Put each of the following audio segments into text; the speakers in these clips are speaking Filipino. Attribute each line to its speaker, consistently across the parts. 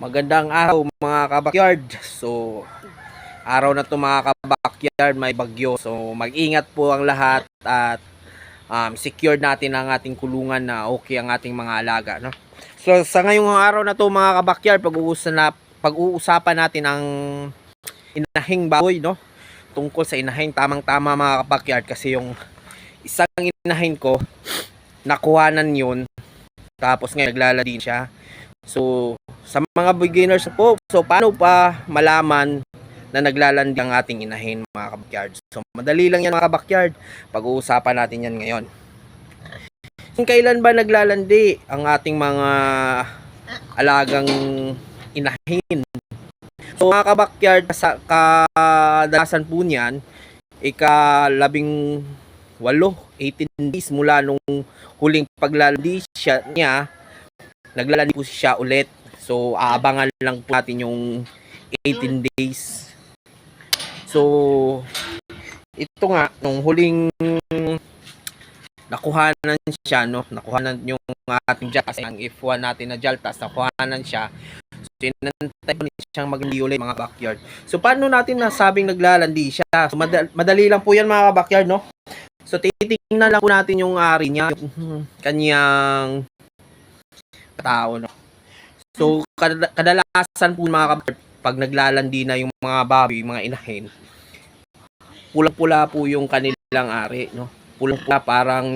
Speaker 1: Magandang araw mga kabakyard. So, araw na to mga kabakyard, may bagyo. So, mag-ingat po ang lahat at um, secure natin ang ating kulungan na okay ang ating mga alaga. No? So, sa ngayong araw na to mga kabakyard, pag-uusapan, na, pag-uusapan natin ang inahing baboy, no? Tungkol sa inahing tamang-tama mga kabakyard kasi yung isang inahin ko, nakuhanan yun tapos ngayon naglalandi siya. So, sa mga beginners po, so paano pa malaman na naglalandi ang ating inahin mga kabakyard? So, madali lang yan mga kabakyard. Pag-uusapan natin yan ngayon. Kailan ba naglalandi ang ating mga alagang inahin? So, mga kabakyard, sa kadalasan po niyan, ika-labing walo, 18 days mula nung huling paglalandi siya niya, naglalandi po siya ulit. So, aabangan lang po natin yung 18 days. So, ito nga, nung huling nakuhanan siya, no? Nakuhanan yung ating jaltas, ang F1 natin na jaltas, nakuhanan siya. So, inantay po siyang maglandi ulit mga backyard. So, paano natin nasabing naglalandi siya? So, madal- madali lang po yan mga backyard, no? So, titingnan lang po natin yung ari niya, yung kanyang tao, no? So, kad- kadalasan po mga kapatid, pag naglalandi na yung mga baboy, mga inahin, pulang-pula po yung kanilang ari, no? Pulang-pula parang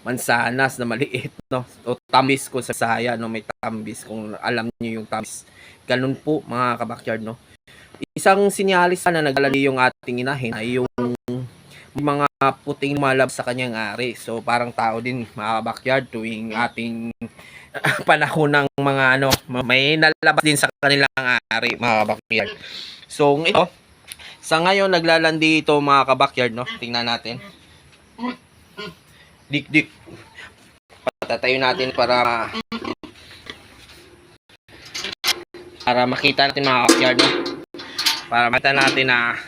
Speaker 1: mansanas na maliit, no? O tamis ko sa saya, no? May tambis kung alam niyo yung tamis. Ganun po mga kabakyard, no? Isang sinyalis na naglalandi yung ating inahin ay yung mga puting lumalabas sa kanyang ari. So parang tao din mga backyard tuwing ating panahon ng mga ano, may nalabas din sa kanilang ari mga backyard. So ito, sa ngayon naglalandi ito mga kabakyard no. Tingnan natin. Dik dik. Patatayo natin para para makita natin mga backyard no. Para makita natin na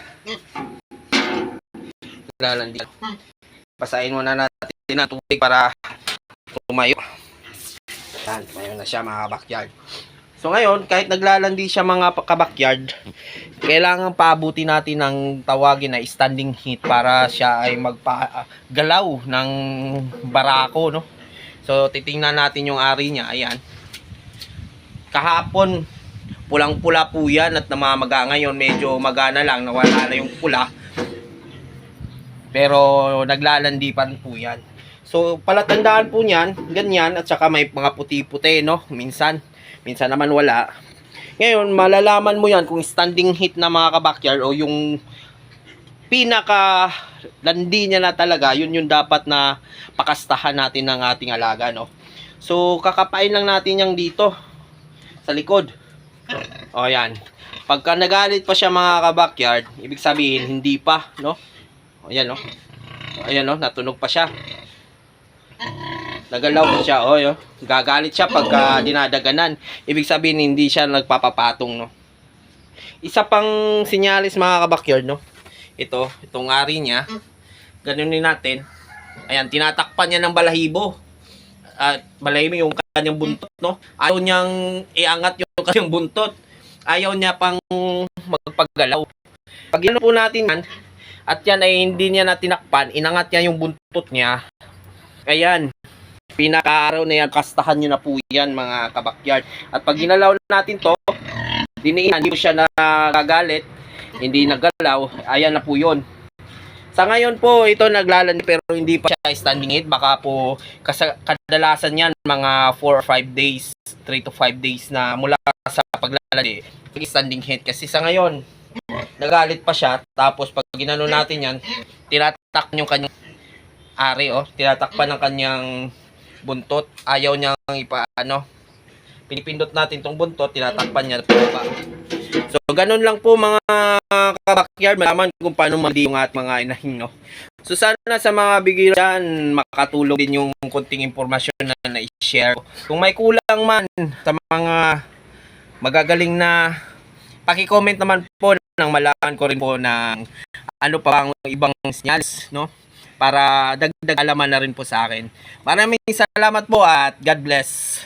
Speaker 1: naglalandi. Pasain muna natin ng tubig para tumayo. Yan, tumayo na siya mga backyard. So ngayon, kahit naglalandi siya mga kabakyard, kailangan paabuti natin ng tawagin na standing heat para siya ay magpagalaw ng barako, no? So titingnan natin yung ari niya, ayan. Kahapon, pulang-pula po yan at namamaga ngayon, medyo magana lang, nawala na yung pula. Pero naglalandi pa rin po yan. So, palatandaan po niyan, ganyan, at saka may mga puti-puti, no? Minsan, minsan naman wala. Ngayon, malalaman mo yan kung standing hit na mga kabakyard o yung pinaka landi niya na talaga, yun yung dapat na pakastahan natin ng ating alaga, no? So, kakapain lang natin yung dito, sa likod. O, yan. Pagka nagalit pa siya mga kabakyard, ibig sabihin, hindi pa, no? Ayan, no? Ayan, no? Natunog pa siya. Nagalaw pa siya. Oh, yo. Gagalit siya pagka dinadaganan. Ibig sabihin, hindi siya nagpapapatong, no? Isa pang sinyalis, mga kabakyard, no? Ito, itong ari niya. Ganunin natin. Ayan, tinatakpan niya ng balahibo. At balahibo yung kanyang buntot, no? Ayaw niyang iangat yung kanyang buntot. Ayaw niya pang magpaggalaw. Pag po natin yan, at yan ay hindi niya na tinakpan, inangat niya yung buntot niya. Ayan, pinaka-araw na yan, kastahan nyo na po yan mga kabakyard. At pag ginalaw natin to, diniin, hindi po siya nagagalit, hindi nagalaw, ayan na po yun. Sa ngayon po, ito naglalandi pero hindi pa siya standing it. Baka po, kadalasan yan, mga 4 or 5 days, 3 to 5 days na mula sa paglalandi, standing hit. Kasi sa ngayon, nagalit pa siya. Tapos pag ginano natin yan, tinatakpan yung kanyang ari, oh. Tinatakpan ng kanyang buntot. Ayaw niyang ipa, ano, pinipindot natin tong buntot, tinatakpan niya pa. So, ganun lang po mga kabakyard, malaman kung paano mandi yung at mga inahin, no? So, sana sa mga bigyan dyan, makatulong din yung konting impormasyon na na-share. Kung may kulang man sa mga magagaling na paki-comment naman po nang malaman ko rin po ng ano pa ang ibang senyales, no? Para dagdag alaman na rin po sa akin. Maraming salamat po at God bless.